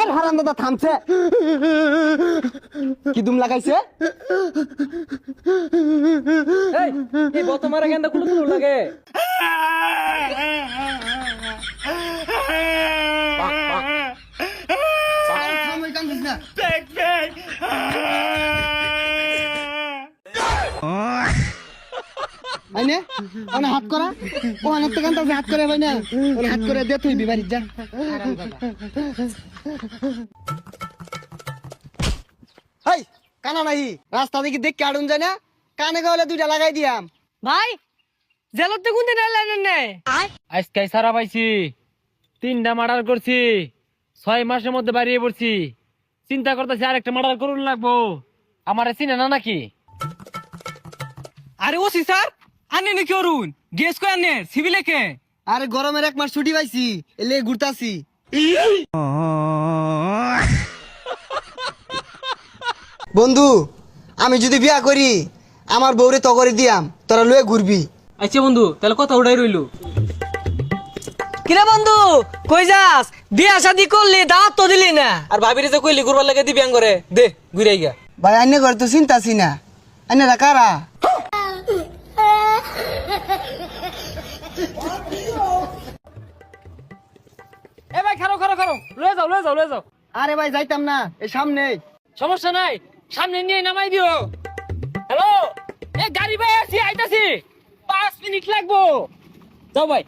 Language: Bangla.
আর হারান দাদা থামছে। কি দুম লাগাইছে? এই এই বর্তমানে গেন্দা কুলু কুলু লাগে। ওনে হাত করা। ও অনেক থেকে আনতে হাত করে ভাই না। ওনে হাত করে দে তুই যা। হাই কানা নাই রাস্তা দেখি দেখ কাড়ুন যায় না। কানে গেলে দুইটা লাগাই দিয়াম। ভাই জেলতে কোন দিন এলেন নে আজকে সারা পাইছি। তিনটা মার্ডার করছি। ছয় মাসের মধ্যে বাড়িয়ে পড়ছি। চিন্তা করতেছি আরেকটা মার্ডার করুন লাগবো। আমার চিনে না নাকি? আরে ওসি স্যার আনে নাকি অরুণ? গেস কই আনে? সিভিলে কে আরে গরমের এক মাস ছুটি পাইছি এলে ঘুরতাছি। বন্ধু আমি যদি বিয়া করি আমার বউরে তগরে দিয়াম তোরা লয়ে ঘুরবি। আচ্ছা বন্ধু তাহলে কথা উঠাই রইল। কিরে বন্ধু কই যাস? বিয়া শাদি করলি দাওয়াত তো দিলি না। আর ভাবিরে যে কইলি ঘুরবার লাগে দিবি করে দে ঘুরে গা ভাই আইনে ঘরে তো চিন্তাছি না। আইনেরা কারা এ ভাই খারো খারো খারো লয়ে যাও লয়ে যাও লয়ে যাও। আরে ভাই যাইতাম না। এই সামনে। সমস্যা নাই। সামনে নিয়ে নামাই দিও। হ্যালো এ গাড়ি ভাই আছি আইতাছি। পাঁচ মিনিট লাগবো। যাও ভাই।